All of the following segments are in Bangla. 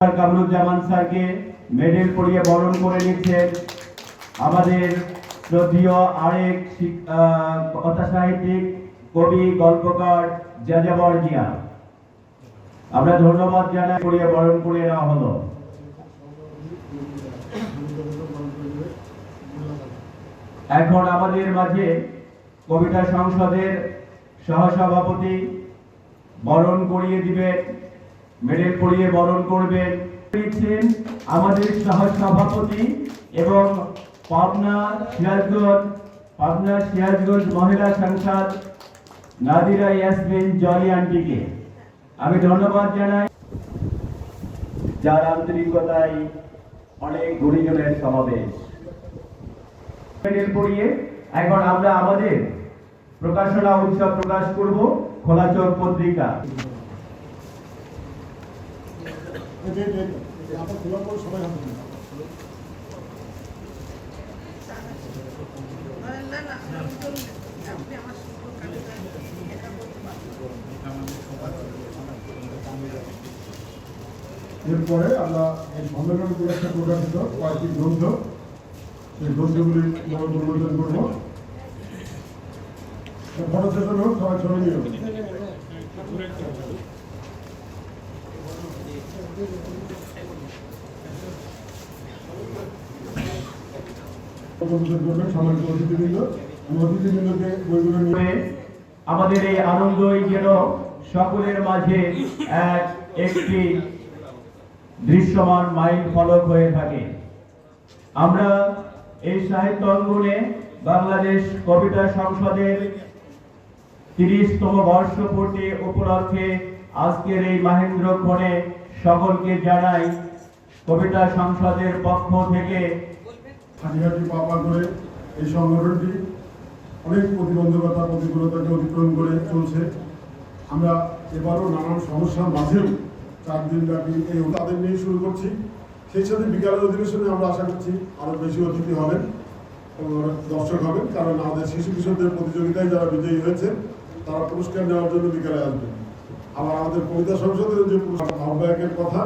কামরুজ্জামান স্যারকে মেডেল পরিয়ে বরণ করে নিচ্ছেন আমাদের শ্রদ্ধীয় আরেক কবি, গল্পকার জিয়া। আমরা ধন্যবাদ জানাই বরণ করে নেওয়া হলো। এখন আমাদের মাঝে কবিতা সংসদের সহসভাপতি বরণ করিয়ে দিবেন। মেডেল পরিয়ে বরণ করবেন। দিচ্ছেন আমাদের সহ সভাপতি এবং পাবনা সিরাজগঞ্জ পাবনা সিরাজগঞ্জ মহিলা সংসদ নাদিরা ইয়াসমিন জলি আন্টিকে। আমি ধন্যবাদ জানাই। যার আন্তরিকতায় অনেক গুণীজনের সমাবেশ। পরিয়ে এখন আমরা আমাদের প্রকাশনা উৎসব প্রকাশ করব খোলা চোখ পত্রিকা। এরপরে আমরা এই সম্মেলন উপলক্ষে প্রকাশিত কয়েকটি গ্রন্থ। সেই গ্রন্থগুলি উন্মোচন করব। ফটো সেশন হোক, সবাই ছবি নিয়ে হোক। উন্মোচন করবেন সম্মানিত অতিথিবৃন্দ আমি অতিথিবৃন্দকে বইগুলো নিয়ে করে আমাদের এই আনন্দই যেন সকলের মাঝে এক একটি দৃশ্যমান মাইল ফলক হয়ে থাকে। আমরা এই সাহিত্য অঙ্গনে বাংলাদেশ কবিতা সংসদের তিরিশতম বর্ষপূর্তি উপলক্ষে আজকের এই মাহেন্দ্রক্ষণে সকলকে জানাই কবিতা সংসদের পক্ষ থেকে হাঁটিহাঁটি পা পা করে এই সংগঠনটি অনেক প্রতিবন্ধকতা প্রতিকূলতাকে অতিক্রম করে চলছে। আমরা এবারও নানান সমস্যার মাঝেও চার দিন ব্যাপী এই তাদের নিয়ে শুরু করছি। সেই সাথে বিকালের অধিবেশনে আমরা আশা করছি আরও বেশি অতিথি হবেন এবং দর্শক হবেন কারণ আমাদের শিশু কিশোরদের প্রতিযোগিতায় যারা বিজয়ী হয়েছে তারা পুরস্কার নেওয়ার জন্য বিকালে আসবেন আবার আমাদের কবিতা সংসদের যে আহ্বায়কের কথা,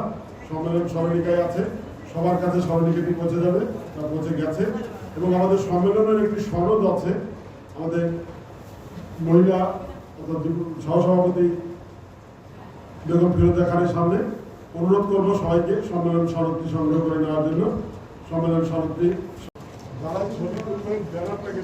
সম্মেলন স্মরণিকায় আছে, সবার কাছে স্মরণিকাটি পৌঁছে যাবে, তা পৌঁছে গেছে। এবং আমাদের সম্মেলনের একটি সনদ আছে, আমাদের মহিলা অর্থাৎ সহসভাপতি বেগম ফিরোজা খানের সামনে। অনুরোধ করব সবাইকে সম্মেলন সনদটি সংগ্রহ করে নেওয়ার জন্য। সম্মেলন সনদটি যারা ছবি ব্যানারটাকে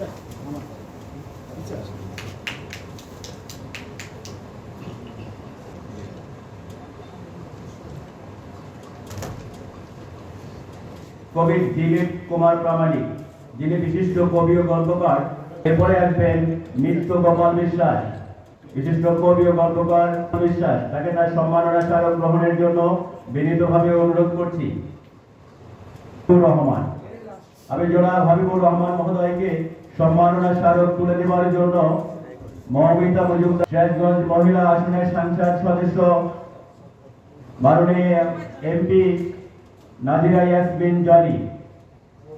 কবি দিলীপ কুমার প্রামাণিক, যিনি বিশিষ্ট কবি ও গল্পকার, এরপরে আসবেন নিত্য গোপাল বিশ্বাস। বিশিষ্ট কবি ও গল্পকার বিশ্বাস, তাকে তার সম্মাননা স্মারক গ্রহণের জন্য বিনীতভাবে অনুরোধ করছি। রহমান। আমি জনাব হাবিবুর রহমান মহোদয়কে সম্মাননা স্মারক তুলে দেওয়ার জন্য মহামিতা মজুমদার সিরাজগঞ্জ মহিলা আসনের সংসদ সদস্য মাননীয় এমপি নাদিরা ইয়াসমিন জলি।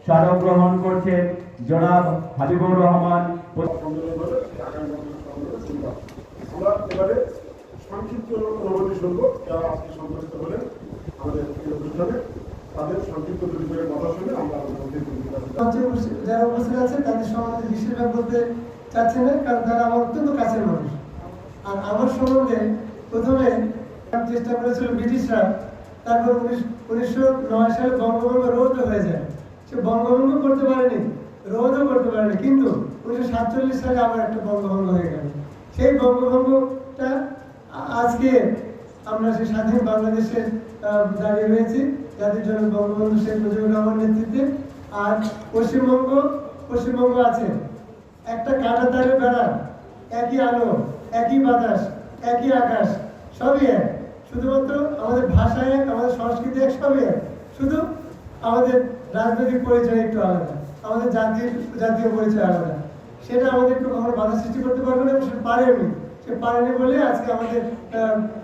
স্মারক গ্রহণ করছেন জনাব হাবিবুর রহমান। সংক্ষিপ্ত অনুমতি শুনব, যারা আজকে সম্মানিত হলেন, আমাদের তাদের সংক্ষিপ্ত করে কথা শুনে আমরা যারা উপস্থিত আছেন তাদের সম্বন্ধে বেশিরভাগ বলতে চাচ্ছি না কারণ তারা আমার অত্যন্ত কাছের মানুষ। আর আমার সম্বন্ধে প্রথমে চেষ্টা করেছিল ব্রিটিশরা তারপর উনিশ উনিশশো নয় সালে বঙ্গভঙ্গ রোধ হয়ে যায়। সে বঙ্গভঙ্গ করতে পারেনি রোধও করতে পারেনি কিন্তু উনিশশো সাতচল্লিশ সালে আবার একটা বঙ্গভঙ্গ হয়ে গেল। সেই বঙ্গভঙ্গটা আজকে আমরা সেই স্বাধীন বাংলাদেশে আহ, দাঁড়িয়ে রয়েছি। যাদের জন্য বঙ্গবন্ধু শেখ মুজিবুর রহমান নেতৃত্বে। আর পশ্চিমবঙ্গ পশ্চিমবঙ্গ আছে। একটা কাঁটা তারে বেড়া একই আলো, একই বাতাস, একই আকাশ, সবই এক। শুধুমাত্র আমাদের ভাষা এক, আমাদের সংস্কৃতি এক, সবই এক। শুধু আমাদের রাজনৈতিক পরিচয় একটু আলাদা, আমাদের জাতির, জাতীয় পরিচয় আলাদা। সেটা আমাদের একটু কখনো বাধা সৃষ্টি করতে পারবে না সে পারেনি। সে পারেনি বলে আজকে আমাদের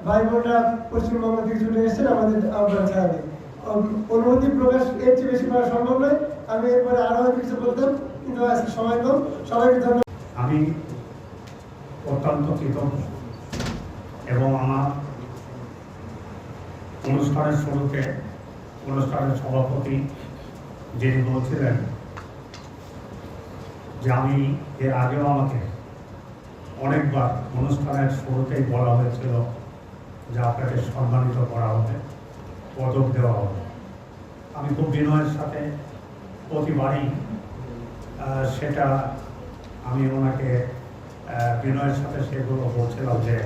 ভাই বোনরা পশ্চিমবঙ্গ থেকে ছুটে এসেছেন আমাদের আহ্বান ছাড়াতে অনুমতি প্রকাশ এর চেয়ে বেশি করা সম্ভব নয়। আমি এরপরে আরও কিছু বলতাম, কিন্তু আজকে সময় কম। সবাইকে ধন্যবাদ। আমি অত্যন্ত কৃতজ্ঞ এবং আমার অনুষ্ঠানের শুরুতে অনুষ্ঠানের সভাপতি যিনি বলছিলেন যে আমি এর আগেও আমাকে অনেকবার অনুষ্ঠানের শুরুতেই বলা হয়েছিল যে আপনাকে সম্মানিত করা হবে, পদক দেওয়া হবে। আমি খুব বিনয়ের সাথে প্রতিবারই সেটা আমি ওনাকে বিনয়ের সাথে সেগুলো বলছিলাম যে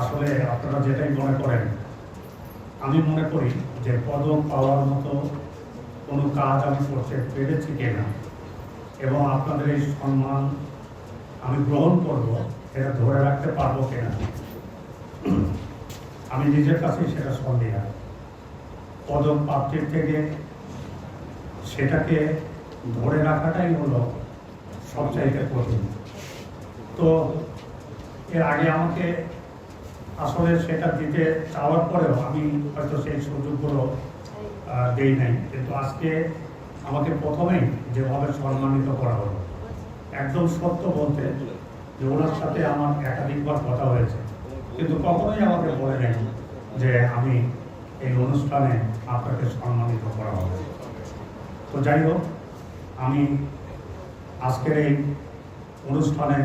আসলে আপনারা যেটাই মনে করেন, আমি মনে করি যে পদক পাওয়ার মতো কোনো কাজ আমি করতে পেরেছি কিনা এবং আপনাদের এই সম্মান আমি গ্রহণ করব এটা ধরে রাখতে পারব কিনা? আমি নিজের কাছেই সেটা সন্দেহ। পদক প্রাপ্তির থেকে সেটাকে ধরে রাখাটাই হলো সবচাইতে কঠিন। তো এর আগে আমাকে আসলে সেটা দিতে চাওয়ার পরেও আমি হয়তো সেই সুযোগগুলো দেই নাই। কিন্তু আজকে আমাকে প্রথমেই যেভাবে সম্মানিত করা হলো। একদম সত্য বলতে যে ওনার সাথে আমার একাধিকবার কথা হয়েছে। কিন্তু কখনোই আমাকে বলে নেই যে আমি এই অনুষ্ঠানে আপনাকে সম্মানিত করা হবে। তো যাই হোক, আমি আজকের এই অনুষ্ঠানে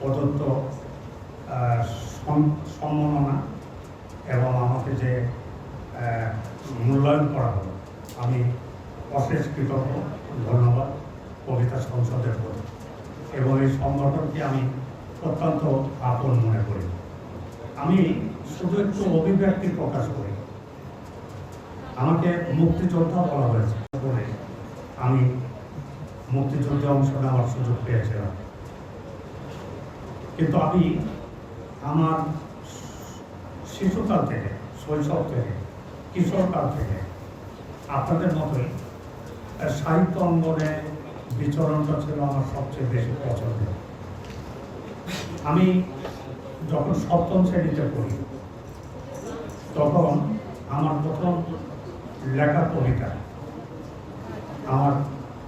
প্রদত্ত সম্মাননা এবং আমাকে যে মূল্যায়ন করা হলো আমি অশেষ কৃতজ্ঞ। ধন্যবাদ। কবিতা সংসদের প্রতি এবং এই সংগঠনকে আমি অত্যন্ত আপন মনে করি। আমি শুধু একটু অভিব্যক্তি প্রকাশ করি। আমাকে মুক্তিযোদ্ধা বলা হয়েছে। আমি মুক্তিযুদ্ধে অংশ নেওয়ার সুযোগ পেয়েছিলাম। কিন্তু আমি আমার শিশুকাল থেকে, শৈশব থেকে, কিশোরকাল থেকে আপনাদের মতোই সাহিত্য অঙ্গনে বিচরণটা ছিল আমার সবচেয়ে বেশি পছন্দ। আমি যখন সপ্তম শ্রেণীতে পড়ি, তখন আমার প্রথম লেখা কবিতা আমার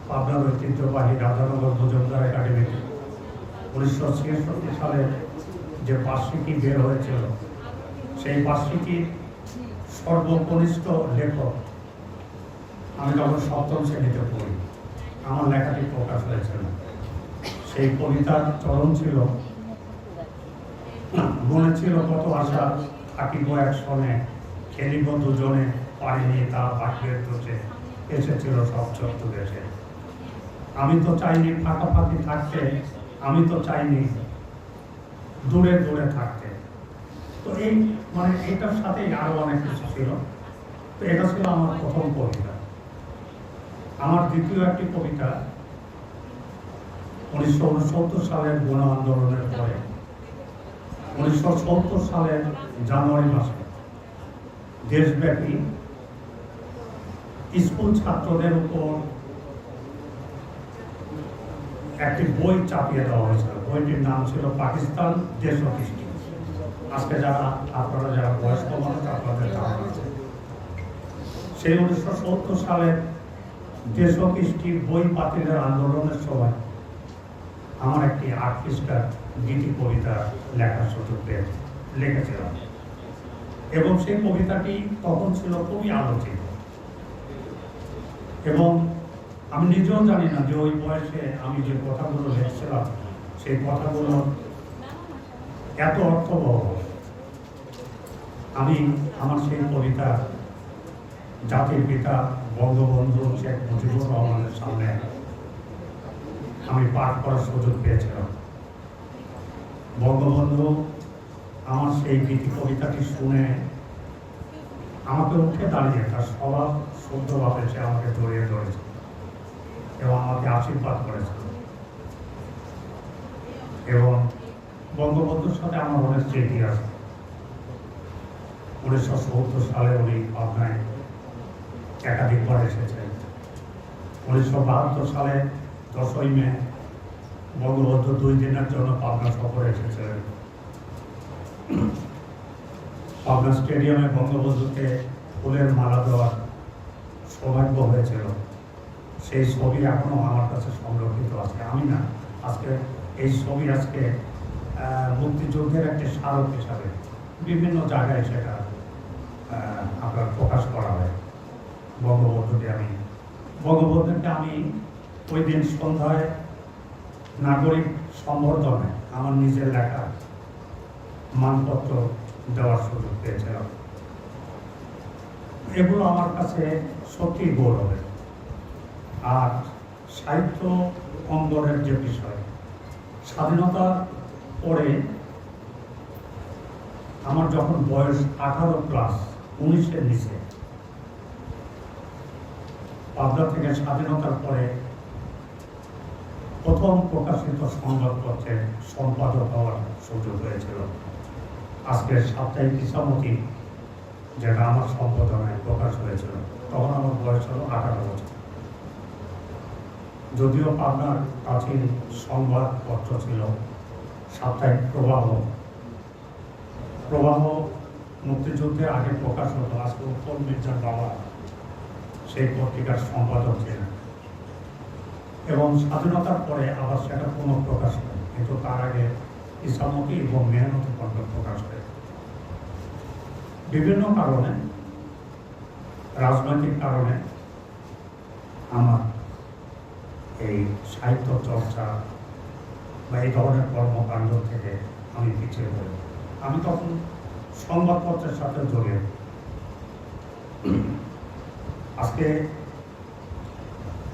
পাবনার ঐতিহ্যবাহী রাধানগর মজুমদার একাডেমিতে উনিশশো ছেষট্টি সালে যে বার্ষিকী বের হয়েছিল, সেই বার্ষিকীর সর্বকনিষ্ঠ লেখক আমি তখন সপ্তম শ্রেণীতে পড়ি আমার লেখাটি প্রকাশ হয়েছিল। সেই কবিতার চরণ ছিল। মনে ছিল কত আশা, থাকিব এক সনে। খেলিব দুজনে পারিনি তা ভাগ্যের দোষে এসেছিল সব চত্ব দেশে। আমি তো চাইনি ফাঁকাফাঁকি থাকতে, আমি তো চাইনি দূরে দূরে থাকতে। তো এই মানে এটার সাথেই আরও অনেক কিছু ছিল। তো এটা ছিল আমার প্রথম কবিতা। আমার দ্বিতীয় একটি কবিতা উনিশশো উনসত্তর সালের গণ আন্দোলনের পরে, উনিশশো সত্তর সালের জানুয়ারি মাসে দেশব্যাপী স্কুল ছাত্রদের উপর একটি বই চাপিয়ে দেওয়া হয়েছিল। বইটির নাম ছিল পাকিস্তান দেশকৃষ্টি আজকে যারা, আপনারা যারা বয়স্ক মানুষ, আপনাদের সেই উনিশশো সত্তর সালের দেশকৃষ্টি বই বাতিলের আন্দোলনের সময় আমার একটি আট পৃষ্ঠার গীতি কবিতা লেখার সুযোগ পেয়ে লিখেছিলাম। এবং সেই কবিতাটি তখন ছিল খুবই আলোচিত। এবং আমি নিজেও জানি না যে ওই বয়সে আমি যে কথাগুলো লিখছিলাম, সেই কথাগুলো এত অর্থবহ। আমি আমার সেই কবিতা জাতির পিতা বঙ্গবন্ধু শেখ মুজিবুর রহমানের সামনে আমি পাঠ করার সুযোগ পেয়েছিলাম। বঙ্গবন্ধু, আমার সেই গীতি কবিতাটি শুনে আমাকে উঠে দাঁড়িয়ে তার স্বভাব শুদ্ধভাবে সে আমাকে জড়িয়ে ধরেছে এবং আমাকে আশীর্বাদ করেছে। এবং বঙ্গবন্ধুর সাথে আমার অনেক স্মৃতি আছে উনিশশো সত্তর সালে উনি পাবনায় একাধিকবার এসেছেন। উনিশশো বাহাত্তর সালে দশই মে, বঙ্গবন্ধু দুই দিনের জন্য পাবনা সফরে এসেছিলেন। পাবনা স্টেডিয়ামে বঙ্গবন্ধুকে ফুলের মালা দেওয়ার সৌভাগ্য হয়েছিল। সেই ছবি এখনও আমার কাছে সংরক্ষিত আছে। আমি না, আজকে এই ছবি আজকে মুক্তিযুদ্ধের একটি স্মারক হিসাবে বিভিন্ন জায়গায় সেটা আপনার প্রকাশ করা হয়। বঙ্গবন্ধুকে আমি বঙ্গবন্ধুকে আমি ওই দিন সন্ধ্যায় নাগরিক সম্বর্ধনে আমার নিজের লেখা মানপত্র দেওয়ার সুযোগ পেয়েছিলাম। এগুলো আমার কাছে সত্যি গৌরবের। আর সাহিত্য অঙ্গনের যে বিষয়, স্বাধীনতার পরে আমার যখন বয়স আঠারো প্লাস উনিশের নিচে পাবনা থেকে স্বাধীনতার পরে প্রথম প্রকাশিত সংবাদপত্রে সম্পাদক হওয়ার সুযোগ হয়েছিল। আজকের সাপ্তাহিক ইসামতি যেটা আমার সম্পাদনায় প্রকাশ হয়েছিল, তখন আমার বয়স হলো আঠারো বছর। যদিও পাবনার প্রাচীন সংবাদপত্র ছিল সাপ্তাহিক প্রবাহ প্রবাহ মুক্তিযুদ্ধের আগে প্রকাশ হতো আজকে উত্তম মির্জার বাবা সেই পত্রিকার সম্পাদক ছিলেন। এবং স্বাধীনতার পরে আবার সেটা পুনঃ প্রকাশ হয়। কিন্তু তার আগে ইসামতি এবং মেহনতি কণ্ঠ প্রকাশ হয়। বিভিন্ন কারণে, রাজনৈতিক কারণে আমার এই সাহিত্য চর্চা বা এই ধরনের কর্মকাণ্ড থেকে আমি পিছিয়ে পড়ি। আমি তখন সংবাদপত্রের সাথে জড়িয়ে আজকে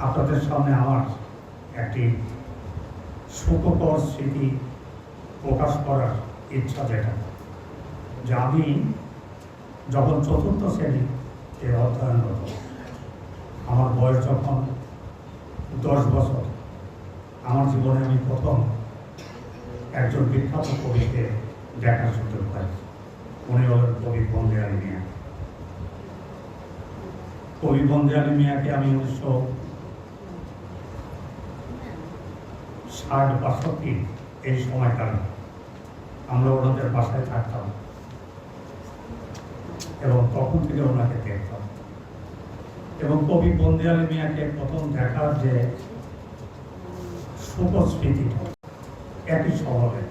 আপনাদের সামনে আমার একটি সুখকর স্মৃতি প্রকাশ করার ইচ্ছা যেটা, যে আমি যখন চতুর্থ শ্রেণীতে অধ্যয়নরত আমার বয়স যখন দশ বছর, আমার জীবনে আমি প্রথম একজন বিখ্যাত কবিকে দেখার সুযোগ পাই উনি হলেন কবি বন্দে আলী মিয়া। কবি বন্দে মিয়াকে আমি উনিশশো ষাট বাষট্টি এই সময়কাল আমরা ওনাদের বাসায় থাকতাম এবং তখন থেকে ওনাকে দেখতাম। এবং কবি বন্দে মিয়াকে প্রথম দেখার যে সুপস্মৃতি একই শহরে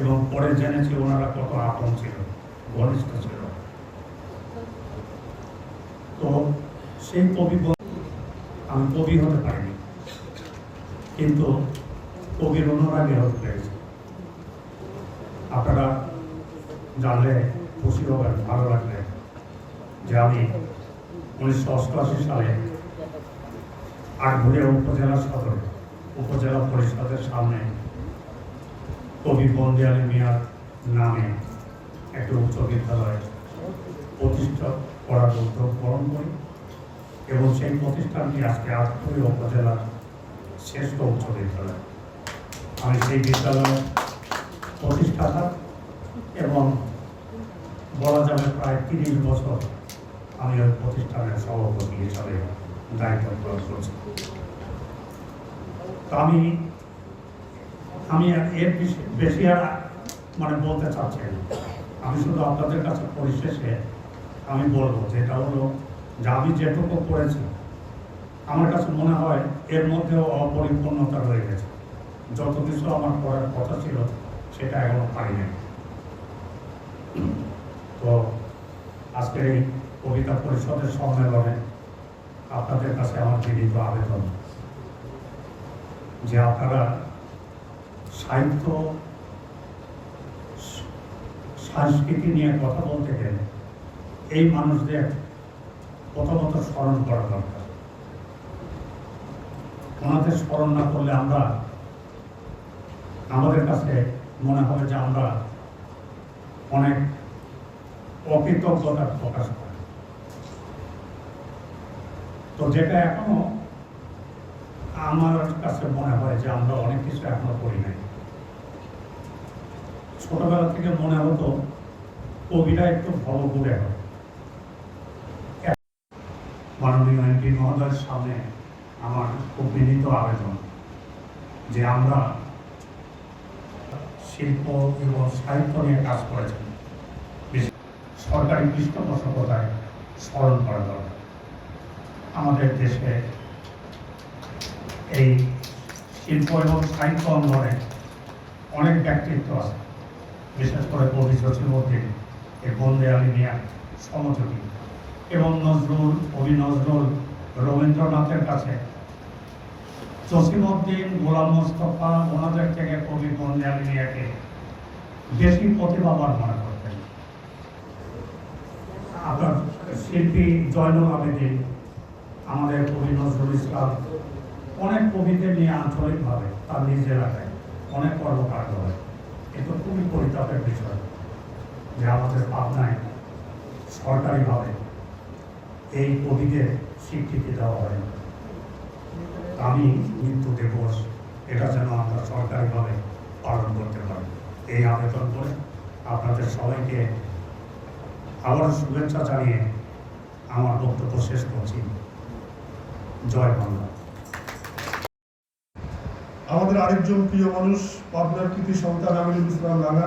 এবং পরে জেনেছি ওনারা কত আপন ছিল, ঘনিষ্ঠ ছিল তো সেই কবি আমি কবি হতে পারিনি। কিন্তু কবির অনুরাগী হতে পেরেছি। আপনারা জানলে খুশি হবেন, ভালো লাগবে যে আমি উনিশশো অষ্টআশি সালে আটঘরিয়া উপজেলা সদর, উপজেলা পরিষদের সামনে কবি বন্দে আলী মিয়ার নামে একটি উচ্চ বিদ্যালয় প্রতিষ্ঠা করার উদ্যোগ গ্রহণ করি। এবং সেই প্রতিষ্ঠানটি আজকে আটঘরিয়া উপজেলার শ্রেষ্ঠ উচ্চ বিদ্যালয় আমি সেই বিদ্যালয়ের প্রতিষ্ঠাতা এবং বলা যাবে প্রায় তিরিশ বছর আমি ওই প্রতিষ্ঠানের সভাপতি হিসাবে দায়িত্ব পালন করছি আমি আমি এর বেশি- আর মানে বলতে চাচ্ছি। আমি শুধু আপনাদের কাছে পরিশেষে আমি বলব, যেটা হলো যে আমি যেটুকু করেছি। আমার কাছে মনে হয় এর মধ্যেও অপরিপূর্ণতা রয়ে গেছে। যত কিছু আমার করার কথা ছিল, সেটা এখনও পারি নাই। তো আজকের এই কবিতা পরিষদের সম্মেলনে আপনাদের কাছে আমার বিনীত আবেদন যে আপনারা সাহিত্য, সংস্কৃতি নিয়ে কথা বলতে গেলে এই মানুষদের প্রথমত স্মরণ করা দরকার। ওনাদের স্মরণ না করলে আমরা, আমাদের কাছে মনে হবে যে আমরা অনেক অকৃতজ্ঞতা প্রকাশ করি। তো যেটা এখনও আমার কাছে মনে হয় যে আমরা অনেক কিছু এখনও করি নাই। ছোটবেলা থেকে মনে হতো কবিরা একটু ভালো করে হয়। মাননীয় এমপি মহোদয়ের সামনে আমার খুব বিনীত আবেদন যে আমরা শিল্প এবং সাহিত্য নিয়ে কাজ করেছেন সরকারি পৃষ্ঠপোষকতায় স্মরণ করা দরকার। আমাদের দেশে এই শিল্প এবং সাহিত্য অঙ্গনে অনেক ব্যক্তিত্ব আছে। বিশেষ করে কবি জসিমুদ্দিন এই বন্দে আলী মিয়া সমযোগী এবং নজরুল, কবি নজরুল রবীন্দ্রনাথের কাছে। জসিমউদ্দিন গোলাম মোস্তফা, ওনাদের থেকে কবি মিয়াকে বেশি প্রতিভাবান মনে করতেন। আপনার শিল্পী জয়নুল আবেদিন আমাদের কবি নজরুল ইসলাম, অনেক কবিদের নিয়ে আঞ্চলিকভাবে তার নিজ এলাকায় অনেক কর্মকাণ্ড হয়। কিন্তু খুবই পরিতাপের বিষয় যে আমাদের পাবনায় সরকারিভাবে এই কবিদের স্বীকৃতি দেওয়া হয় আমি মৃত্যু দিবস এটা যেন আমরা সরকারিভাবে পালন করতে পারি। এই আবেদন করে আপনাদের সবাইকে আবারও শুভেচ্ছা জানিয়ে আমার বক্তব্য শেষ করছি। জয় বাংলা। আমাদের আরেকজন প্রিয় মানুষ, পাবনার কৃতি সন্তান আমিনুল ইসলাম রানা।